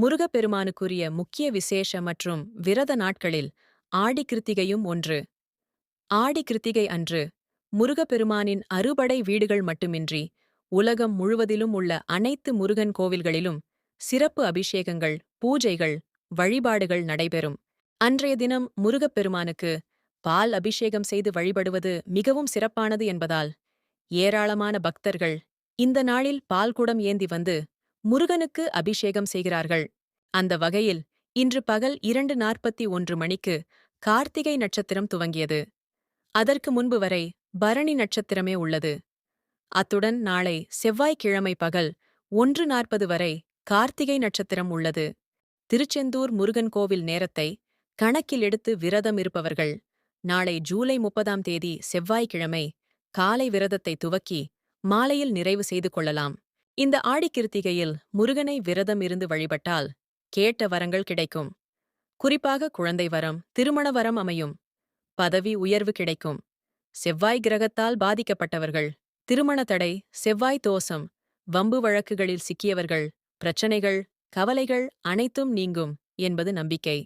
முருகப்பெருமானுக்குரிய முக்கிய விசேஷ மற்றும் விரத நாட்களில் ஆடி கிருத்திகையும் ஒன்று. ஆடி கிருத்திகை அன்று முருகப்பெருமானின் அறுபடை வீடுகள் மட்டுமின்றி உலகம் முழுவதிலும் உள்ள அனைத்து முருகன் கோவில்களிலும் சிறப்பு அபிஷேகங்கள் பூஜைகள் வழிபாடுகள் நடைபெறும். அன்றைய தினம் முருகப்பெருமானுக்கு பால் அபிஷேகம் செய்து வழிபடுவது மிகவும் சிறப்பானது என்பதால் ஏராளமான பக்தர்கள் இந்த நாளில் பால்குடம் ஏந்தி வந்து முருகனுக்கு அபிஷேகம் செய்கிறார்கள். அந்த வகையில் இன்று பகல் இரண்டு நாற்பத்தி ஒன்று மணிக்கு கார்த்திகை நட்சத்திரம் துவங்கியது. அதற்கு முன்பு வரை பரணி நட்சத்திரமே உள்ளது. அத்துடன் நாளை செவ்வாய்க்கிழமை பகல் ஒன்று நாற்பது வரை கார்த்திகை நட்சத்திரம் உள்ளது. திருச்செந்தூர் முருகன் கோவில் நேரத்தை கணக்கில் எடுத்து விரதம் இருப்பவர்கள் நாளை ஜூலை முப்பதாம் தேதி செவ்வாய்க்கிழமை காலை விரதத்தை துவக்கி மாலையில் நிறைவு செய்து கொள்ளலாம். இந்த ஆடிக்கிருத்திகையில் முருகனை விரதம் இருந்து வழிபட்டால் கேட்ட வரங்கள் கிடைக்கும். குறிப்பாக குழந்தை வரம் திருமண வரம் அமையும். பதவி உயர்வு கிடைக்கும். செவ்வாய் கிரகத்தால் பாதிக்கப்பட்டவர்கள் திருமண தடை செவ்வாய் தோசம் வம்பு வழக்குகளில் சிக்கியவர்கள் பிரச்சனைகள் கவலைகள் அனைத்தும் நீங்கும் என்பது நம்பிக்கை.